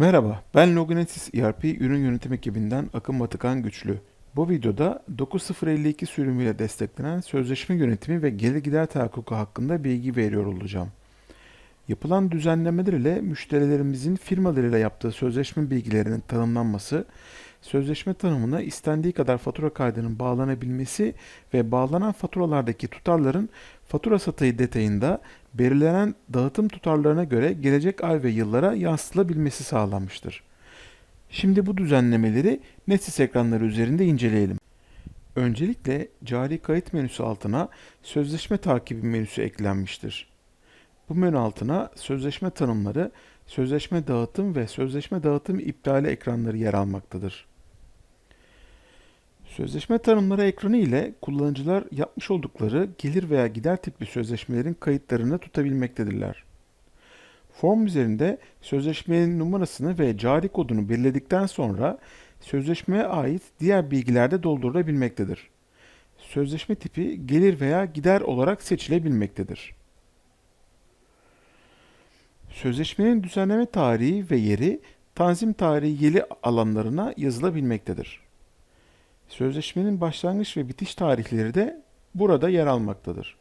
Merhaba, ben Loginesis ERP ürün yönetim ekibinden Akın Batıkan Güçlü. Bu videoda 9052 sürümüyle desteklenen sözleşme yönetimi ve gelir gider tahakkuku hakkında bilgi veriyor olacağım. Yapılan düzenlemeler ile müşterilerimizin firmalarıyla yaptığı sözleşme bilgilerinin tanımlanması, sözleşme tanımına istendiği kadar fatura kaydının bağlanabilmesi ve bağlanan faturalardaki tutarların fatura satayı detayında belirlenen dağıtım tutarlarına göre gelecek ay ve yıllara yansıtılabilmesi sağlanmıştır. Şimdi bu düzenlemeleri Netsiz ekranları üzerinde inceleyelim. Öncelikle cari kayıt menüsü altına sözleşme takibi menüsü eklenmiştir. Bu menü altına sözleşme tanımları, sözleşme dağıtım ve sözleşme dağıtım iptali ekranları yer almaktadır. Sözleşme tanımları ekranı ile kullanıcılar yapmış oldukları gelir veya gider tipli sözleşmelerin kayıtlarını tutabilmektedirler. Form üzerinde sözleşmenin numarasını ve cari kodunu belirledikten sonra sözleşmeye ait diğer bilgiler de doldurulabilmektedir. Sözleşme tipi gelir veya gider olarak seçilebilmektedir. Sözleşmenin düzenleme tarihi ve yeri tanzim tarihi yeli alanlarına yazılabilmektedir. Sözleşmenin başlangıç ve bitiş tarihleri de burada yer almaktadır.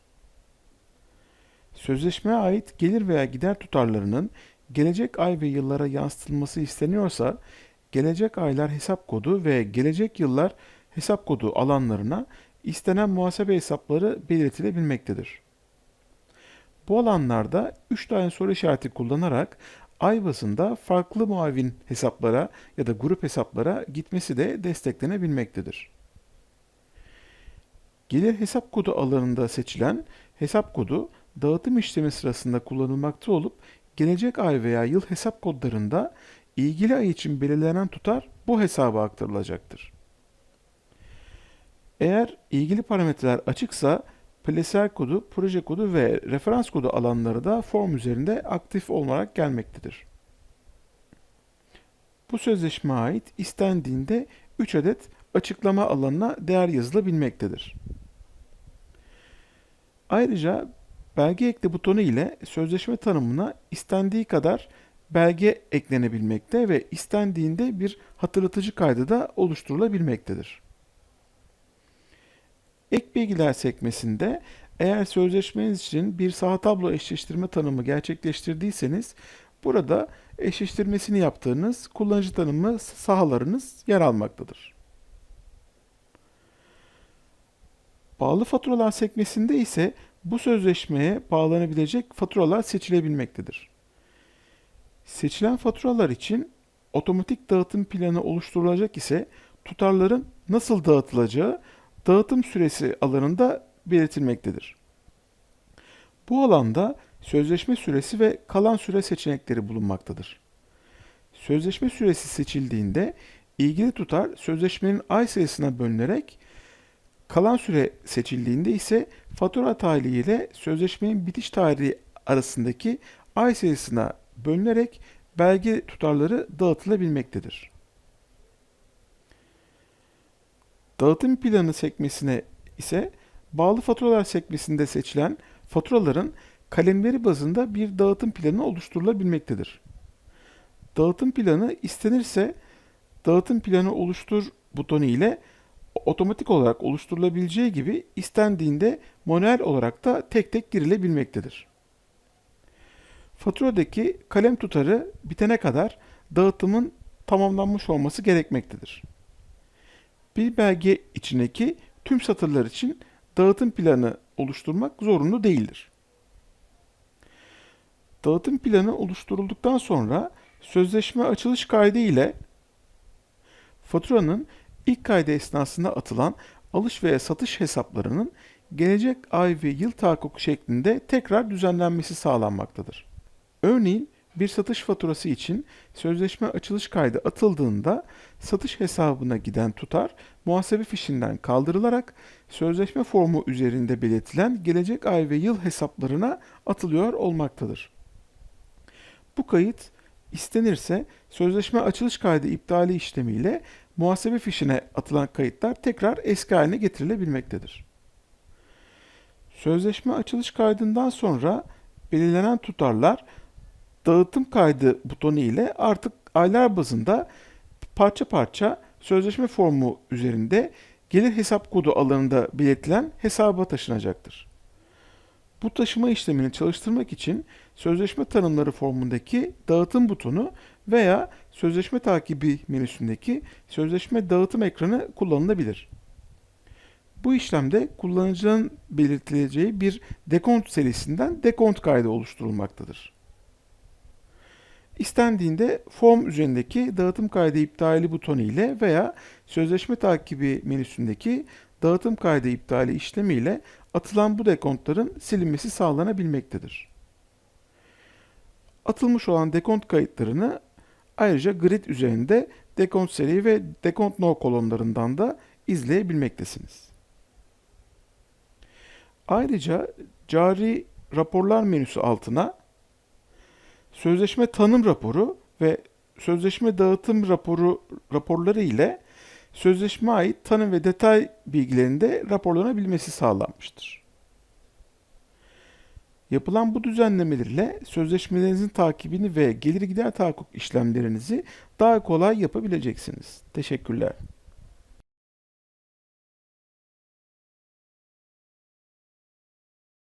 Sözleşmeye ait gelir veya gider tutarlarının gelecek ay ve yıllara yansıtılması isteniyorsa, gelecek aylar hesap kodu ve gelecek yıllar hesap kodu alanlarına istenen muhasebe hesapları belirtilebilmektedir. Bu alanlarda 3 tane soru işareti kullanarak ay bazında farklı muavin hesaplara ya da grup hesaplara gitmesi de desteklenebilmektedir. Gelir hesap kodu alanında seçilen hesap kodu dağıtım işlemi sırasında kullanılmakta olup gelecek ay veya yıl hesap kodlarında ilgili ay için belirlenen tutar bu hesaba aktarılacaktır. Eğer ilgili parametreler açıksa placer kodu, proje kodu ve referans kodu alanları da form üzerinde aktif olarak gelmektedir. Bu sözleşme ait istendiğinde 3 adet açıklama alanına değer yazılabilmektedir. Ayrıca belge ekle butonu ile sözleşme tanımına istendiği kadar belge eklenebilmekte ve istendiğinde bir hatırlatıcı kaydı da oluşturulabilmektedir. Ek bilgiler sekmesinde eğer sözleşmeniz için bir saha tablo eşleştirme tanımı gerçekleştirdiyseniz burada eşleştirmesini yaptığınız kullanıcı tanımı sahalarınız yer almaktadır. Bağlı faturalar sekmesinde ise bu sözleşmeye bağlanabilecek faturalar seçilebilmektedir. Seçilen faturalar için otomatik dağıtım planı oluşturulacak ise tutarların nasıl dağıtılacağı dağıtım süresi alanında belirtilmektedir. Bu alanda sözleşme süresi ve kalan süre seçenekleri bulunmaktadır. Sözleşme süresi seçildiğinde ilgili tutar sözleşmenin ay sayısına bölünerek kalan süre seçildiğinde ise fatura tarihi ile sözleşmenin bitiş tarihi arasındaki ay sayısına bölünerek belge tutarları dağıtılabilmektedir. Dağıtım planı sekmesine ise bağlı faturalar sekmesinde seçilen faturaların kalemleri bazında bir dağıtım planı oluşturulabilmektedir. Dağıtım planı istenirse dağıtım planı oluştur butonu ile otomatik olarak oluşturulabileceği gibi istendiğinde manuel olarak da tek tek girilebilmektedir. Faturadaki kalem tutarı bitene kadar dağıtımın tamamlanmış olması gerekmektedir. Bir belge içindeki tüm satırlar için dağıtım planı oluşturmak zorunlu değildir. Dağıtım planı oluşturulduktan sonra sözleşme açılış kaydı ile faturanın ilk kaydı esnasında atılan alış veya satış hesaplarının gelecek ay ve yıl tahakkuk şeklinde tekrar düzenlenmesi sağlanmaktadır. Örneğin bir satış faturası için sözleşme açılış kaydı atıldığında satış hesabına giden tutar muhasebe fişinden kaldırılarak sözleşme formu üzerinde belirtilen gelecek ay ve yıl hesaplarına atılıyor olmaktadır. Bu kayıt istenirse sözleşme açılış kaydı iptali işlemiyle muhasebe fişine atılan kayıtlar tekrar eski haline getirilebilmektedir. Sözleşme açılış kaydından sonra belirlenen tutarlar dağıtım kaydı butonu ile artık aylar bazında parça parça sözleşme formu üzerinde gelir hesap kodu alanında belirtilen hesaba taşınacaktır. Bu taşıma işlemini çalıştırmak için sözleşme tanımları formundaki dağıtım butonu veya sözleşme takibi menüsündeki sözleşme dağıtım ekranı kullanılabilir. Bu işlemde kullanıcının belirtileceği bir dekont serisinden dekont kaydı oluşturulmaktadır. İstendiğinde form üzerindeki dağıtım kaydı iptali butonu ile veya sözleşme takibi menüsündeki dağıtım kaydı iptali işlemi ile atılan bu dekontların silinmesi sağlanabilmektedir. Atılmış olan dekont kayıtlarını ayrıca grid üzerinde dekont seri ve dekont no kolonlarından da izleyebilmektesiniz. Ayrıca cari raporlar menüsü altına sözleşme tanım raporu ve sözleşme dağıtım raporu raporları ile sözleşme ait tanım ve detay bilgilerinde raporlanabilmesi sağlanmıştır. Yapılan bu düzenlemelerle sözleşmelerinizin takibini ve gelir gider tahakkuk işlemlerinizi daha kolay yapabileceksiniz. Teşekkürler.